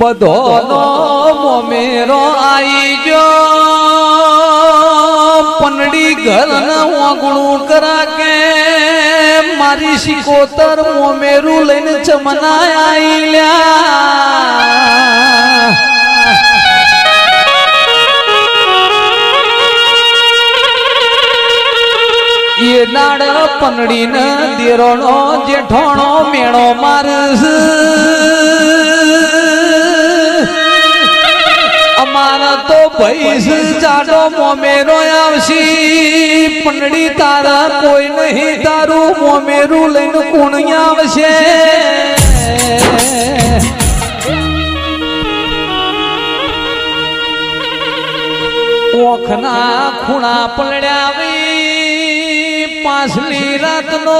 બધોનો મોમેરો આઈ જો પનડી ઘર ઓગણું કરા કે મારી શિકોતર મોમેરું લઈને ચમના આઈલ્યા એ નાડ પનડીને દેરોનો જેઠોણો મેળો મારસ. ભૈસ જાડો મોમેરો આવશી. પનડી તારા કોઈ નહીં, તારું મોમેરું લઈને કોણ આવશે. ઓખના ખૂણા પલડ્યાવી પાછલી રાતનો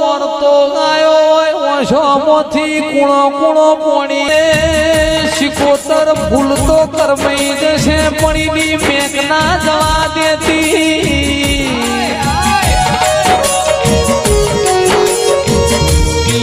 વર્તો ગાયો ઓછો મોથી કુણો કુણો પોણીએ. શિકોતર ભૂલતો કરમઈ જશે પણીની મેઘ ના જવા દેતી.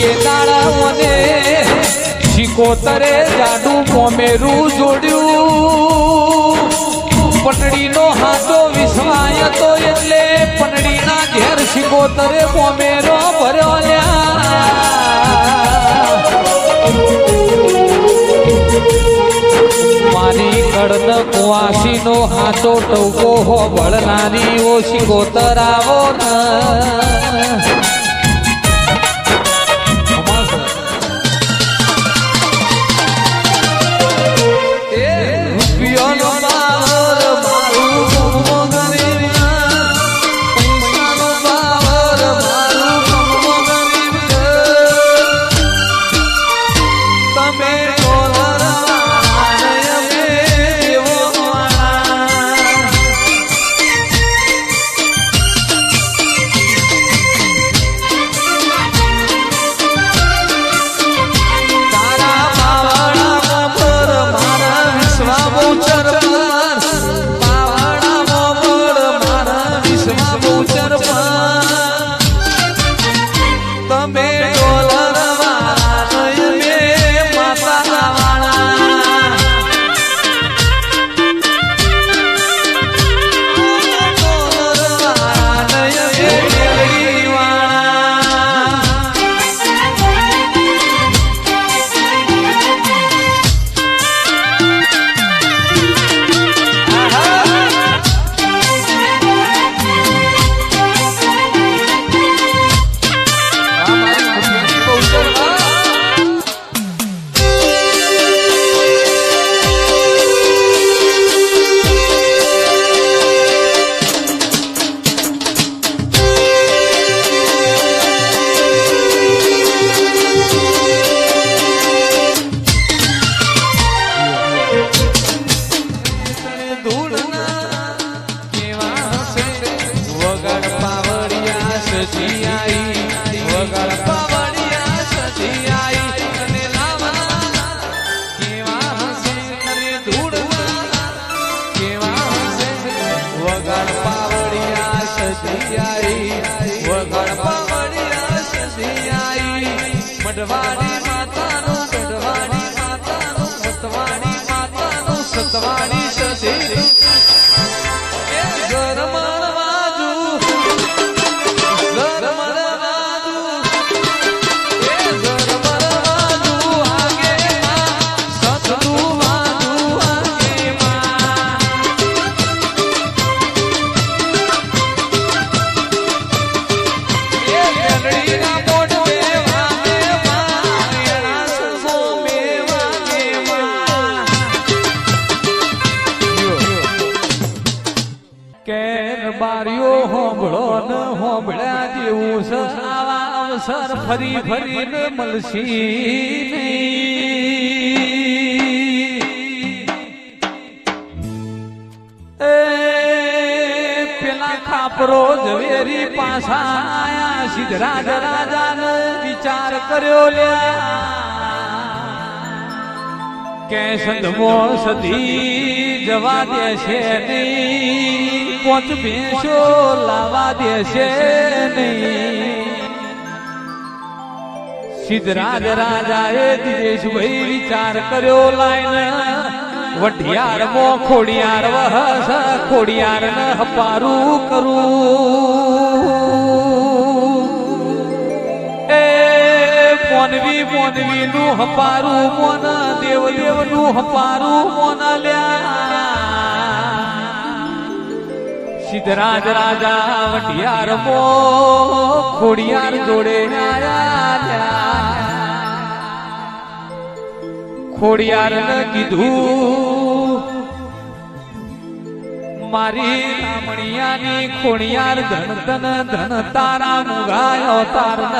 એ દાડાઓને શિકોતરે જાડું કોમેરું જોડ્યું. પટડીનો હાથો વિસવાય તો એટલે પટડીના ઘેર શિકોતરે કોમેરો ભર્યો લ્યા. કડન કુવાસીનો હાથો ટવકો હો બળનારી ઓ શિકોતર છે આવા અવસર ફરી ફરીને મળશી. એ પેલા ખાપરો ઝવેરી પાછા આયા સિદ્ધરાજ રાજાને વિચાર કર્યો લ્યા કે સંધમો સધી જવા દે છે નહીં, પોચ ભેંસો લાવા દે છે નહીં. સિદ્ધરાજ રાજાએ દિનેશભાઈ વિચાર કર્યો લાઈન, વઢિયાર મો ખોડિયાર વહસ ખોડિયાર ને હપારું કરું. મોનવી નું હપારું, મોન દેવ દેવનું હપારું, મોન લ્યા. સિદ્ધરાજ રાજા વટિયાર મો, ખોડિયાર જોડે ખોડિયાર ને કીધું, મારી રામણિયાની ખોડિયાર ધન ધન ધન તારા મુગાયો તાર ન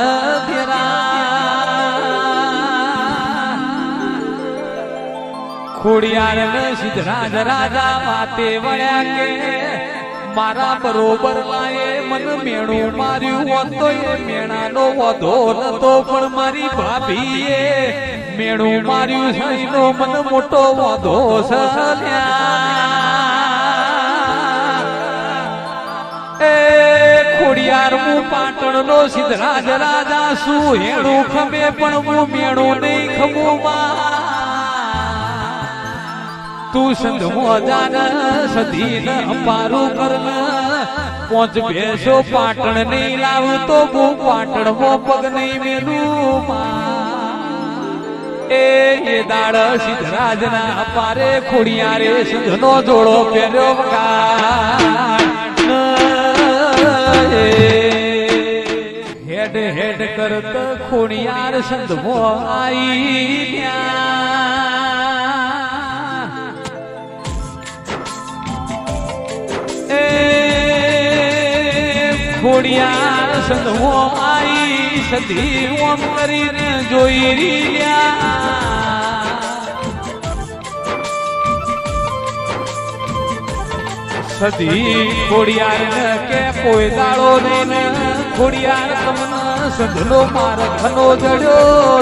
ખોડિયાર ને સિદ્ધરાજ રાજા માતે વળ્યા કે, મારા બરોબર લાયે મન મેણું માર્યું હોત એ મેણાનો વધો નતો, પણ મારી ભાભીએ મેણું માર્યું સઈનો મન મોટો વધો સલ્યા એ ખોડિયાર, હું પાટણ નો સિદ્ધરાજ રાજા શું હેણું ખમે પણ હું મેણું નહીં ખમું તું સંગ મોજાન સધીન અંબારું કરન પોંચ બેસો પાટણ નહીં લાવ તો હું પાટણ મો પગ નહીં મેલું એ એ દાડ સિદ્ધરાજ ના પારે ખોડિયારે સિદ્ધનો જોડો પહેર્યો હેડ હેડ કરત ખોડિયાર સંધમો આઈ ત્યાં ખોડિયાર સંધવો આઈ સધી ઓમ કરીને જોઈ રહ્યા. સધી ખોડિયાર કે કોઈ દાડો ને ખોડિયાર તમને સંધલો માર ઘનો જડ્યો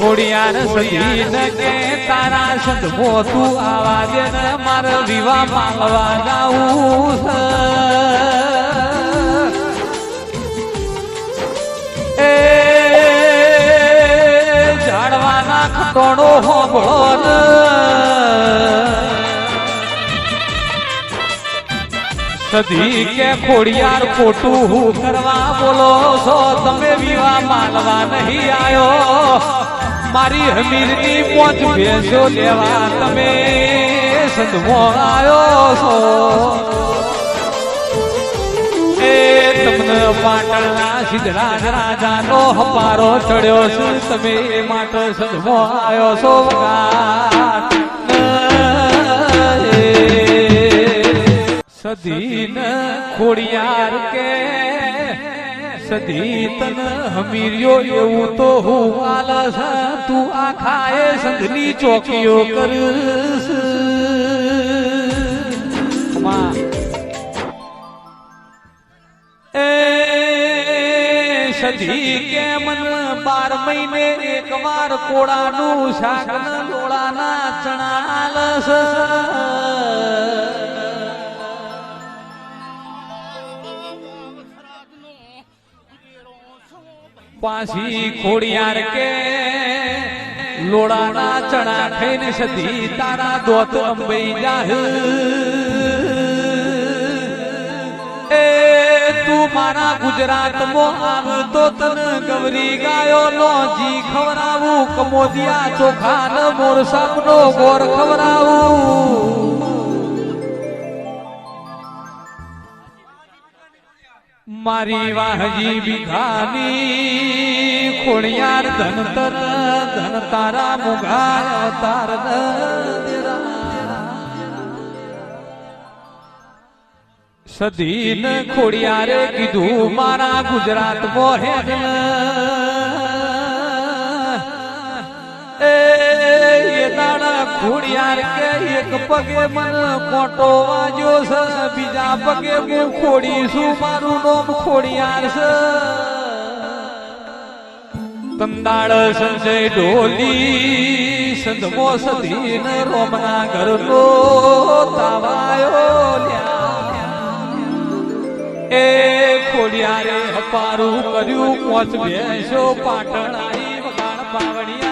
ખોડિયાર સધી ન કે તારા સંત મોતું આવા દે મારે વિવાહ માંગવા જાઉં એ જાડવાના ખટોણો હોબળો સધી કે ખોડિયાર ખોટું હું કરવા બોલો છો, તમે વિવાહ માનવા નહીં આયો મારી હમીરની પોચ ભેસો લેવા તમે સદમો આવ્યો છો એ તમને પાટણના સિદ્ધરાજ રાજાનો હપારો ચડ્યો છે તમે એ માટે સદમો આવ્યો છો વગાર. ખોડિયાર કે સધી તન હમીર્યો એવું તો હું આલસ તું આખા એ સંધની ચોકીઓ એ સધી કે મન બાર મહિને એક વાર કોળાનું શાક ન લોળાના ચણા પાછી ખોડિયાર કે લોડાના ચણા થઈને સધી તારા દોત અંબઈ જાહ. એ તું મારા ગુજરાતમાં આવ તો તને ગવરી ગાયો નો જી ખવરાવું કમોદિયા ચોખા મોર સાપનો ગોર ખવરાવું મારી વાહજી વિઘાની ખોડિયાર ધન તર ધન તારા મુગા તાર સધીન ખોડિયારે કીધું, મારા ગુજરાત મોહેન ખોડિયાર કે એક પગે મન કોટો વાજો છે, બીજા પગે હું ખોડીશું મારું નામ ખોડિયાર છે. તંદાળ સંજય ઢોલી સંધમો સધીન રોમના ઘરનો તાવાયો એ ખોડિયારે પારું કર્યું, પોચ ભેંસો પાટણ આવી પાવડિયા.